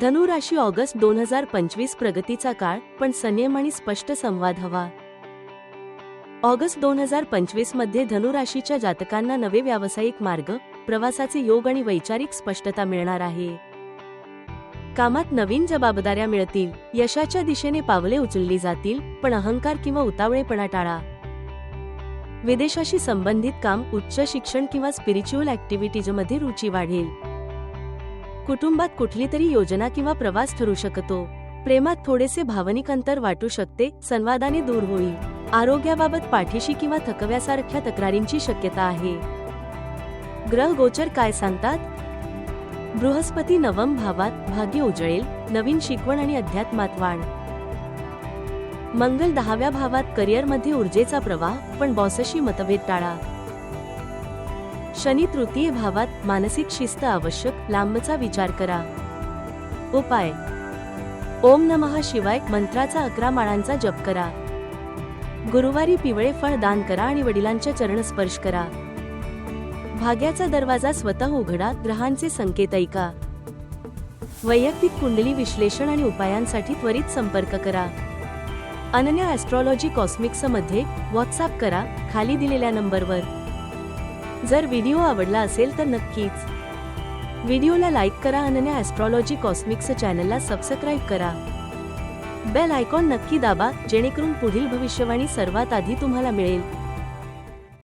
धनुराशी August दोन हजार पंचवीस प्रगतीचा काळ पण संयम आणि स्पष्ट संवाद हवा. ऑगस्ट दोन हजार पंचवीसमध्ये धनुराशीच्या जातकांना नवे व्यावसायिक मार्ग प्रवासाचे योग आणि वैचारिक स्पष्टता मिळणार आहे. कामात नवीन जबाबदाऱ्या मिळतील यशाच्या दिशेने पावले उचलली जातील पण अहंकार किंवा उतावळेपणा टाळा. विदेशाशी संबंधित काम उच्च शिक्षण किंवा स्पिरिच्युअल ऍक्टिव्हिटीजमध्ये रुची वाढेल. कुटुंबात कुठली तरी योजना किंवा प्रवास ठरू शकतो. प्रेमात थोडेसे भावनिक अंतर वाटू शकते संवादाने दूर होईल आरोग्याबाबत पाठीशी किंवा थकव्यासारख्या तक्रारींची शक्यता आहे. ग्रह गोचर काय सांगतात? बृहस्पती नवम भावात भाग्य उजळेल नवीन शिकवण आणि अध्यात्मात वाढ. मंगल दहाव्या भावात करिअरमध्ये ऊर्जेचा प्रवाह पण बॉसशी मतभेद टाळा. शनी तृतीय भावात मानसिक शिस्त आवश्यक लांबचा विचार करा. उपाय. ओम नमः शिवाय मंत्राचा अकरा माळांचा जप करा. गुरुवारी पिवळे फळ दान करा आणि वडिलांच्या चरण स्पर्श करा. भाग्याचा दरवाजा स्वतः उघडा ग्रहांचे संकेत ऐका. वैयक्तिक कुंडली विश्लेषण आणि उपायांसाठी त्वरित संपर्क करा. अनन्या ॲस्ट्रॉलॉजी कॉस्मिक्समध्ये व्हॉट्सअप करा खाली दिलेल्या नंबरवर. जर व्हिडिओ आवडला असेल तर नक्कीच. व्हिडिओला लाईक करा अनन्या ॲस्ट्रॉलॉजी कॉस्मिक्स चॅनलला सबस्क्राईब करा. बेल आयकॉन नक्की दाबा जेणेकरून पुढील भविष्यवाणी सर्वात आधी तुम्हाला मिळेल.